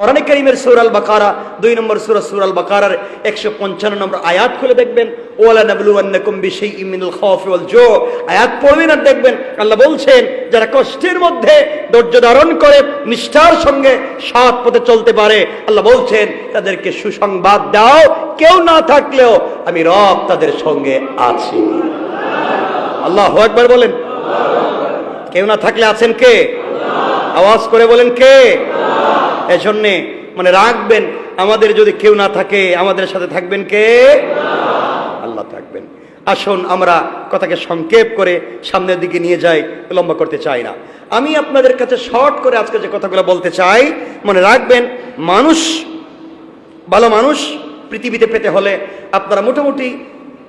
কোরআনে কারিমের সূরাল বাকারা দুই নম্বর সূরা সূরাল বাকারার 155 নম্বর আয়াত খুলে দেখবেন। ওয়ালা নাবলুওয়ান্নাকুম বিশাইইম মিনাল ওয়াল আয়াত পড়বেন আর দেখবেন আল্লাহ বলছেন, যারা কষ্টের মধ্যে ধৈর্য ধারণ করে নিষ্ঠার সঙ্গে সৎ পথে চলতে পারে, আল্লাহ বলছেন, তাদেরকে সুসংবাদ দাও, কেউ না থাকলেও আমি রব তাদের সঙ্গে আছি। আল্লাহ একবার বলেন। কেউ না থাকলে আছেন কে? আওয়াজ করে বলেন কে? এজন্যে মানে রাখবেন। আমাদের যদি কেউ না থাকে, আমাদের সাথে থাকবেন কে? আল্লাহ থাকবেন। আসুন, আমরা কথাকে সংক্ষেপ করে সামনের দিকে নিয়ে যাই, লম্বা করতে চাই না। আমি আপনাদের কাছে শর্ট করে আজকে যে কথাগুলো বলতে চাই, মনে রাখবেন, মানুষ, ভালো মানুষ পৃথিবীতে পেতে হলে আপনারা মোটামুটি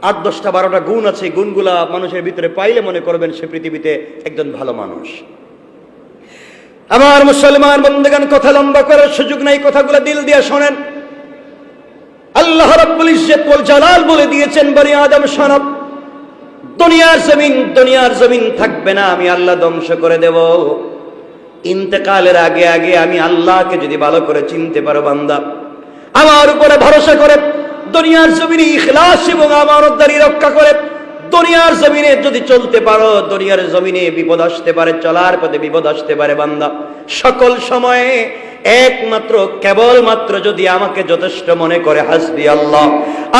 আট, দশটা, বারোটা গুণ আছে, গুণগুলা মানুষের ভিতরে পাইলে মনে করবেন সে পৃথিবীতে একজন ভালো মানুষ। আমার মুসলমান বন্ধুগান কথা লম্বা করার সুযোগ নাই, কথাগুলো দিল দিয়ে শোনেন। আল্লাহ রাব্বুল ইজ্জত ওয়াল জালাল বলে দিয়েছেন, বনি আদম শোনব দুনিয়ার জমিন দুনিয়ার জমিন থাকবে না, আমি আল্লাহ ধ্বংস করে দেব। ইন্তেকালের আগে আগে আমি আল্লাহকে যদি ভালো করে চিনতে পারো, বান্দা, আমার উপরে ভরসা করে, দুনিয়ার জমিনে ইখলাস এবং আমার আমানতদারি রক্ষা করে দুনিয়ার জমিনে যদি চলতে পারো, দুনিয়ার জমিনে বিপদ আসতে পারে, চলার পথে বিপদ আসতে পারে, বান্দা। সকল সময়ে একমাত্র, কেবলমাত্র যদি আমাকে যথেষ্ট মনে করে, হাসবি আল্লাহ।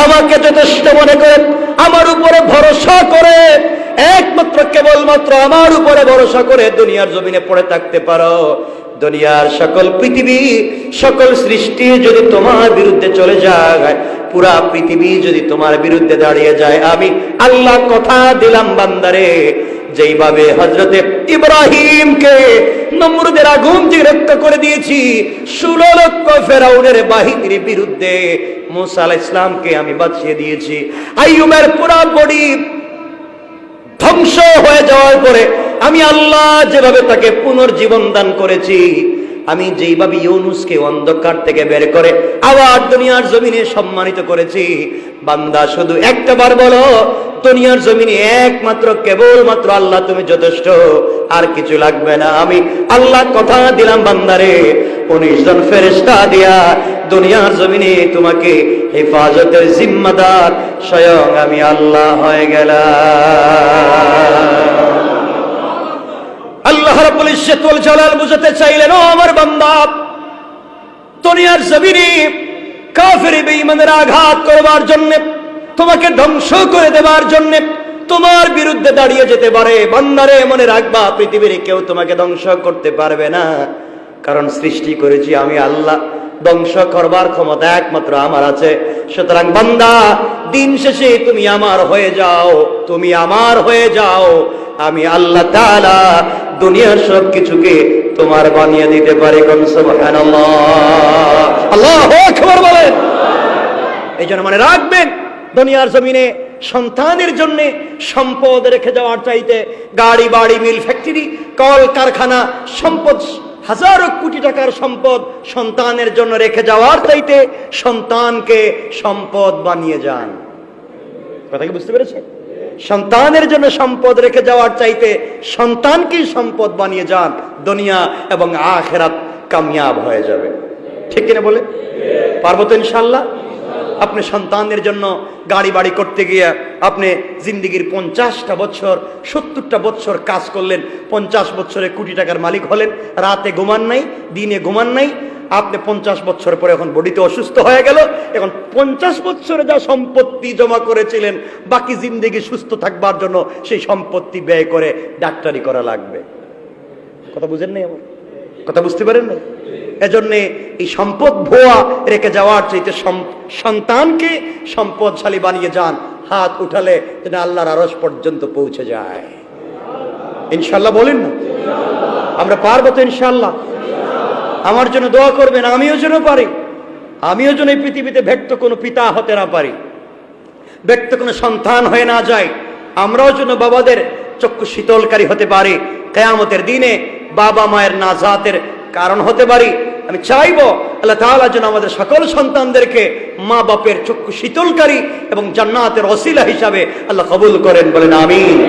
আমাকে যথেষ্ট মনে করে, আমার উপরে ভরসা করে, একমাত্র, কেবলমাত্র আমার উপরে ভরসা করে দুনিয়ার জমিনে পড়ে থাকতে পারো। দুনিয়ার সকল পৃথিবী, সকল সৃষ্টি যদি তোমার বিরুদ্ধে চলে যায় পুরা পৃথিবী যদি তোমার বিরুদ্ধে দাঁড়িয়ে যায়, আমি আল্লাহ কথা দিলাম বান্দারে। যেইভাবে হজরতে ইব্রাহিমকে নমরুদের আগুন যে রক্ষা করে দিয়েছি, ষোলো লক্ষ ফেরাউনের বাহিনীর বিরুদ্ধে মুসা ইসলামকে আমি বাঁচিয়ে দিয়েছি। আইয়ুবের পুরা বডি ধ্বংস হয়ে যাওয়ার পরে আমি আল্লাহ যেভাবে তাকে পুনর্জীবন দান করেছি আমি যেইভাবে ইউনুসকে অন্ধকার থেকে বের করে আবার দুনিয়ার জমিনে সম্মানিত করেছি, বান্দা শুধু একটা বার বলো, দুনিয়ার জমিনে একমাত্র, কেবলমাত্র আল্লাহ তুমি যথেষ্ট, আর কিছু লাগবে না। আমি আল্লাহ কথা দিলাম বান্দারে, উনিশ জন ফেরেস্তা দিয়া দুনিয়ার জমিনে তোমাকে হেফাজতের জিম্মাদার, স্বয়ং আমি আল্লাহ হয়ে গেলাম। আল্লাহ রাব্বুল ইজ্জত ওয়াল জালাল বুঝাতে চাইলেন, ও আমার বান্দা, দুনিয়ার জমিনে কাফের বেঈমানের আঘাত করবার জন্য, তোমাকে ধ্বংস করে দেবার জন্য তোমার বিরুদ্ধে দাঁড়িয়ে যেতে পারে। বান্দারে, মনে রাখবা, পৃথিবীর কেউ তোমাকে ধ্বংস করতে পারবে না। কারণ সৃষ্টি করেছি আমি আল্লাহ, ধ্বংস করবার ক্ষমতা একমাত্র আমার আছে। সুতরাং বান্দা, দিন শেষে তুমি আমার হয়ে যাও, তুমি আমার হয়ে যাও। আমি আল্লাহ তাআলা দুনিয়ার সব কিছুকে তোমার বানিয়ে দিতে পারে বলেন। এই জন্য মনে রাখবেন, দুনিয়ার জমিনে সন্তানের জন্য সম্পদ রেখে যাওয়ার চাইতে গাড়ি, বাড়ি, মিল, ফ্যাক্টরি, কল, কারখানা, সম্পদ, হাজারো কোটি টাকার সম্পদ সন্তানের জন্য রেখে যাওয়ার চাইতে সন্তানকে সম্পদ বানিয়ে যান। কথা কি বুঝতে পেরেছে সন্তানের জন্য সম্পদ রেখে যাওয়ার চাইতে সন্তানকে সম্পদ বানিয়ে যান, দুনিয়া এবং আখেরাত কামিয়াব হয়ে যাবে। ঠিক কিনা বলে? পারব তো ইনশাল্লাহ আপনি সন্তানের জন্য গাড়ি বাড়ি করতে গিয়ে আপনি জিন্দিগির পঞ্চাশটা বছর, সত্তরটা বছর কাজ করলেন, পঞ্চাশ বছরে কোটি টাকার মালিক হলেন, রাতে ঘুমান নাই, দিনে ঘুমান নাই আপনি পঞ্চাশ বছর পরে এখন বডিতে অসুস্থ হয়ে গেল, এখন পঞ্চাশ বছরে যা সম্পত্তি জমা করেছিলেন, বাকি জিন্দিগি সুস্থ থাকবার জন্য সেই সম্পত্তি ব্যয় করে ডাক্তারি করা লাগবে। কথা বুঝেন নাই আমার? কথা বুঝতে পারেন না এজন্যে এই সম্পদ ভোয়া রেখে যাওয়ার চাইতে সন্তানকে সম্পদশালী বানিয়ে যান, হাত উঠালে যেন আল্লাহর আরস পর্যন্ত পৌঁছে যায়। ইনশাল্লাহ বলেন না? আমরা পারব তো ইনশাল্লাহ। আমার জন্য দোয়া করবেন, আমিও যেন পারি। আমিও যেন এই পৃথিবীতে ব্যক্ত কোনো পিতা হতে না পারি। ব্যক্ত কোনো সন্তান হয়ে না যায়। আমরাও যেন বাবাদের চক্ষু শীতলকারী হতে পারি। কেয়ামতের দিনে বাবা মায়ের নাজাতের কারণ হতে পারি। আমি চাইব আল্লাহ তাআলা যেন আমাদের সকল সন্তানদেরকে মা বাপের চক্ষু শীতলকারী এবং জান্নাতের অসিলা হিসাবে আল্লাহ কবুল করেন, বলেন আমি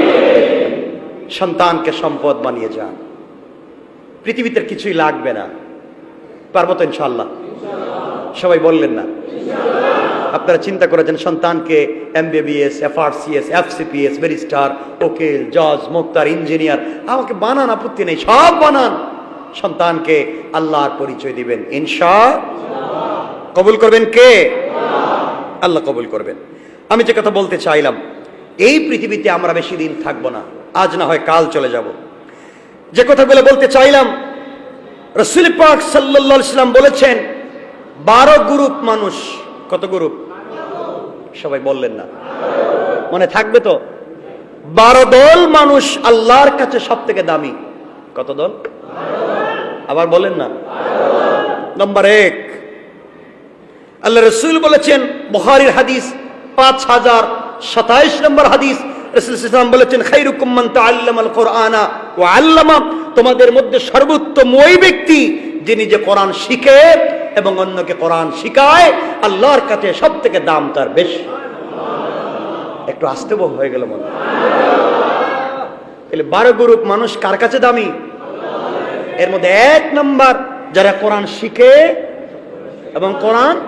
সন্তানকে সম্পদ বানিয়ে যান। পৃথিবীতে কিছুই লাগবে না। পারব তো ইনশাল্লাহ সবাই বললেন না। আপনারা চিন্তা করেছেন, সন্তানকে এমবিবিএস, এফআরসিএস, এফসিপিএস, ব্যারিস্টার ওকিল জজ, মুক্তার, ইঞ্জিনিয়ার, আমাকে বানান, আপত্তি নেই, সব বানান। সন্তানকে আল্লাহর পরিচয় দিবেন ইনশা কবুল করবেন কে? আল্লাহ কবুল করবেন। আমি যে কথা বলতে চাইলাম, এই পৃথিবীতে আমরা বেশি দিন থাকব না, আজ না হয় কাল চলে যাব। যে কথাগুলো বলতে চাইলাম রসুল পাক সাল্লাম বলেছেন, বারো গ্রুপ মানুষ। কত গ্রুপ? সবাই বললেন না। মনে থাকবে তো? বারো দল মানুষ আল্লাহর কাছে সব থেকে দামি। কত দল? আবার বলেন না। নম্বর এক। আল্লাহ রসুল বলেছেন বহারির হাদিস পাঁচ হাজার সাতাইশ নম্বর হাদিস। রসুল ইসলাম বলেছেন খাইরুকুম্মান তাআল্লাম আল কোরআনা ও আল্লামা তোমাদের মধ্যে সর্বোত্তম ওই ব্যক্তি যিনি যে কোরআন শিখে এবং অন্যকে কোরআন শিখায়, আল্লাহর কাছে সব থেকে দাম তার বেশি। একটু আসতে হয়ে গেল মনে। তাহলে বারো গ্রুপ মানুষ কার কাছে দামি? এর মধ্যে এক নম্বর যারা কোরআন শিখে এবং কোরআন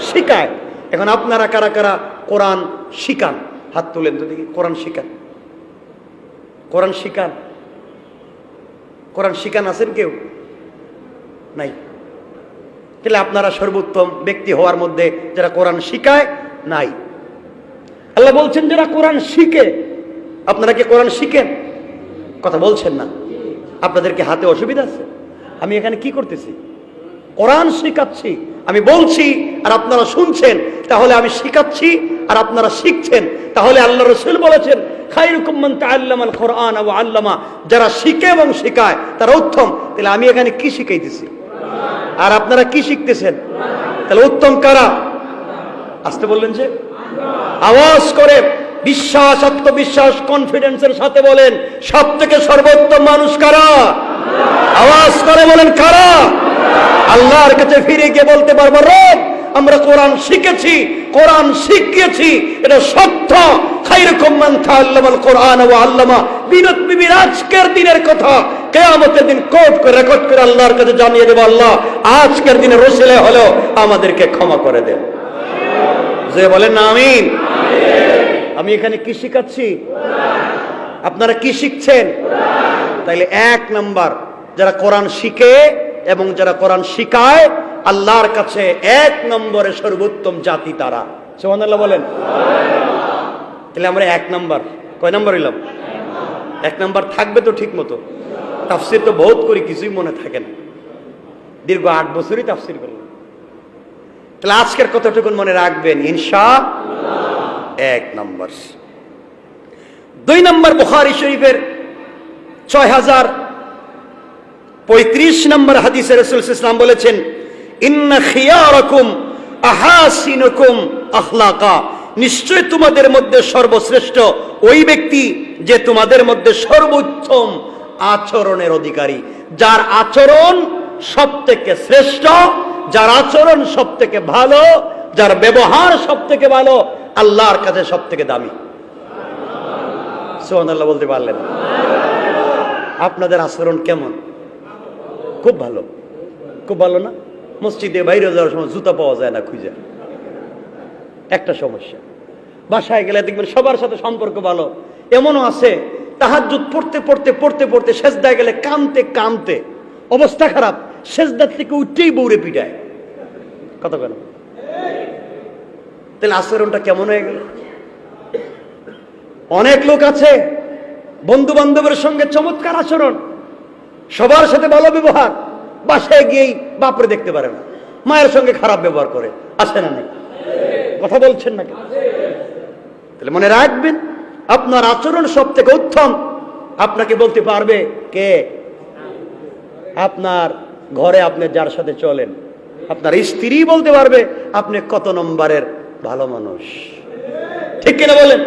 শিখায়। এখন আপনারা কারা কারা কোরআন শিখান? হাত তুলেন তো দেখি, কোরআন শিখান। কোরআন শিখান। কোরআন শিখান আছেন কেউ? নাই। তাহলে আপনারা সর্বোত্তম ব্যক্তি হওয়ার মধ্যে যারা কোরআন শিখায়, নাই। আল্লাহ বলছেন, যারা কোরআন শিখে আপনারা কি কোরআন শিখেন? কথা বলছেন না। আপনাদেরকে হাতে অসুবিধা আছে? আমি এখানে কি করতেছি? কোরআন শিখাচ্ছি, আমি বলছি, আর আপনারা শুনছেন, তাহলে আমি শিখাচ্ছি, আর আপনারা শিখছেন। তাহলে আল্লাহ রসুল বলেছেন কোরআন ওয়া আল্লামা। যারা শিখে এবং শেখায়, তারা উত্তম। তাহলে আমি এখানে কি শিখাইতেছি? আর আপনারা কি শিখতেছেন? তাহলে উত্তম কারা? আসতে বললেন যে, আওয়াজ করে, বিশ্বাস, আত্মবিশ্বাস কনফিডেন্সের সাথে বলেন সব থেকে সর্বোত্তম মানুষ কারা? আওয়াজ করে বলেন, কারা? আল্লাহর কাছে ফিরে গিয়ে বলতে পারব, রব, আমরা কোরআন শিখেছি, কোরআন শিখিয়েছি, এটা সত্য। আজকের দিনের কথা। আমাদেরকে ক্ষমা করে যে বলেন আমি এখানে কি শিখাচ্ছি? আপনারা কি শিখছেন? তাইলে এক নাম্বার, যারা কোরআন শিখে এবং যারা কোরআন শিখায়, আল্লাহর কাছে এক নম্বরে সর্বোত্তম জাতি তারা। সুবহানাল্লাহ বলেন। তাহলে আমরা এক নাম্বার। কয় নাম্বার হইলাম? এক নাম্বার থাকবে তো ঠিক মতো তাফসির তো বহুত করি, কিছুই মনে থাকে না। দীর্ঘ আট বছরই তাফসির করলাম। তাহলে আজকের কতটুকুন মনে রাখবেন? ইনশা এক নম্বর। দুই নম্বর বুখারি শরীফের ছয় হাজার পঁয়ত্রিশ নম্বর হাদিসের রসুল ইসলাম বলেছেন, ইন্না খিয়ারকুম আহাসিনুকুম আখলাকা। নিশ্চয় তোমাদের মধ্যে সর্বশ্রেষ্ঠ ওই ব্যক্তি যে তোমাদের মধ্যে সর্বোত্তম আচরণের অধিকারী। যার আচরণ সব থেকে শ্রেষ্ঠ, যার আচরণ সব থেকে ভালো, যার ব্যবহার সব থেকে ভালো, আল্লাহর কাছে সব থেকে দামি। সোহান আল্লাহ বলতে পারলেন? আপনাদের আচরণ কেমন? খুব ভালো। খুব ভালো না? মসজিদে বাইরে যাওয়ার সময় জুতা পাওয়া যায় না খুঁজে। একটা সমস্যা। বাসায় গেলে দেখবেন সবার সাথে সম্পর্ক ভালো। এমনও আছে, তাহাজ্জুদ পড়তে পড়তে পড়তে পড়তে সেজদায় গেলে কানতে কানতে অবস্থা খারাপ সেজদার থেকে উঠতেই বৌরে পিটায়। কত কেন তাহলে আচরণটা কেমন হয়ে গেল? অনেক লোক আছে বন্ধু বান্ধবের সঙ্গে চমৎকার আচরণ, সবার সাথে ভালো ব্যবহার, বাসায় গিয়েই বাপরে দেখতে পারে না, মায়ের সঙ্গে খারাপ ব্যবহার করে, আসে না নাকি কথা বলছেন নাকি? তাহলে মনে রাখবেন, আপনার আচরণ সব থেকে উত্তম। আপনাকে বলতে পারবে কে? আপনার ঘরে আপনি যার সাথে চলেন, আপনার স্ত্রী বলতে পারবে, আপনি কত নম্বরের ভালো মানুষ। ঠিক কিনা বলেন?